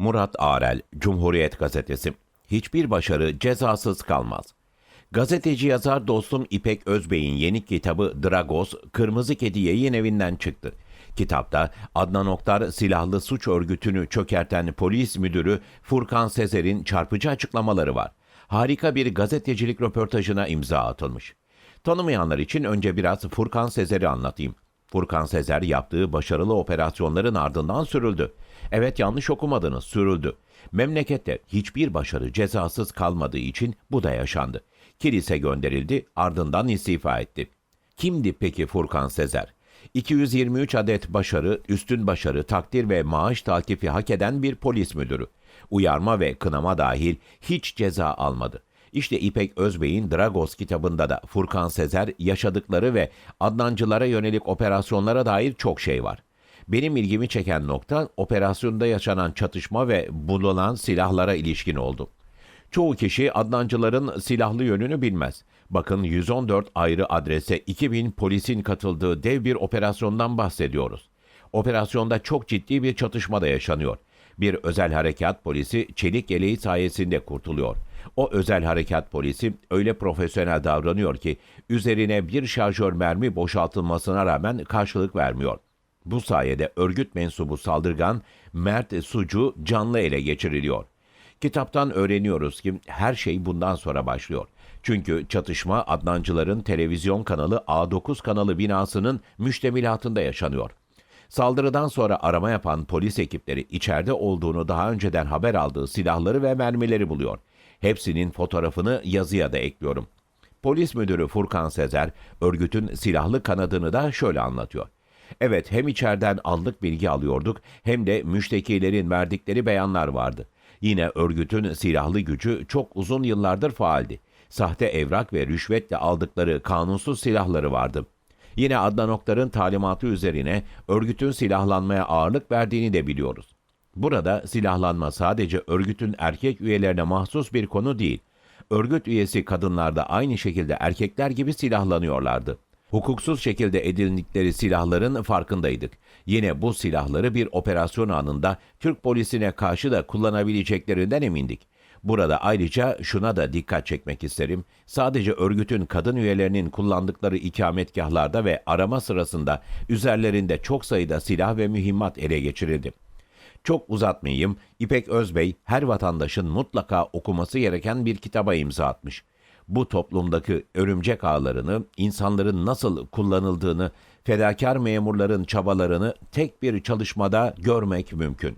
Murat Arel, Cumhuriyet Gazetesi. Hiçbir başarı cezasız kalmaz. Gazeteci yazar dostum İpek Özbey'in yeni kitabı Dragos, Kırmızı Kedi yayın evinden çıktı. Kitapta Adnan Oktar silahlı suç örgütünü çökerten polis müdürü Furkan Sezer'in çarpıcı açıklamaları var. Harika bir gazetecilik röportajına imza atılmış. Tanımayanlar için önce biraz Furkan Sezer'i anlatayım. Furkan Sezer yaptığı başarılı operasyonların ardından sürüldü. Evet yanlış okumadınız sürüldü. Memlekette hiçbir başarı cezasız kalmadığı için bu da yaşandı. Kilise gönderildi ardından istifa etti. Kimdi peki Furkan Sezer? 223 adet başarı, üstün başarı, takdir ve maaş taltifi hak eden bir polis müdürü. Uyarma ve kınama dahil hiç ceza almadı. İşte İpek Özbey'in Dragos kitabında da Furkan Sezer yaşadıkları ve Adnancılara yönelik operasyonlara dair çok şey var. Benim ilgimi çeken nokta operasyonda yaşanan çatışma ve bulunan silahlara ilişkin oldu. Çoğu kişi Adnancıların silahlı yönünü bilmez. Bakın 114 ayrı adrese 2000 polisin katıldığı dev bir operasyondan bahsediyoruz. Operasyonda çok ciddi bir çatışma da yaşanıyor. Bir özel harekat polisi çelik yeleği sayesinde kurtuluyor. O özel harekat polisi öyle profesyonel davranıyor ki üzerine bir şarjör mermi boşaltılmasına rağmen karşılık vermiyor. Bu sayede örgüt mensubu saldırgan Mert Sucu canlı ele geçiriliyor. Kitaptan öğreniyoruz ki her şey bundan sonra başlıyor. Çünkü çatışma Adnancıların televizyon kanalı A9 kanalı binasının müştemilatında yaşanıyor. Saldırıdan sonra arama yapan polis ekipleri içeride olduğunu daha önceden haber aldığı silahları ve mermileri buluyor. Hepsinin fotoğrafını yazıya da ekliyorum. Polis müdürü Furkan Sezer, örgütün silahlı kanadını da şöyle anlatıyor. Evet hem içeriden aldık bilgi alıyorduk hem de müştekilerin verdikleri beyanlar vardı. Yine örgütün silahlı gücü çok uzun yıllardır faaldi. Sahte evrak ve rüşvetle aldıkları kanunsuz silahları vardı. Yine Adnan Oktar'ın talimatı üzerine örgütün silahlanmaya ağırlık verdiğini de biliyoruz. Burada silahlanma sadece örgütün erkek üyelerine mahsus bir konu değil. Örgüt üyesi kadınlar da aynı şekilde erkekler gibi silahlanıyorlardı. Hukuksuz şekilde edindikleri silahların farkındaydık. Yine bu silahları bir operasyon anında Türk polisine karşı da kullanabileceklerinden emindik. Burada ayrıca şuna da dikkat çekmek isterim. Sadece örgütün kadın üyelerinin kullandıkları ikametgahlarda ve arama sırasında üzerlerinde çok sayıda silah ve mühimmat ele geçirildi. Çok uzatmayayım, İpek Özbey her vatandaşın mutlaka okuması gereken bir kitaba imza atmış. Bu toplumdaki örümcek ağlarını, insanların nasıl kullanıldığını, fedakar memurların çabalarını tek bir çalışmada görmek mümkün.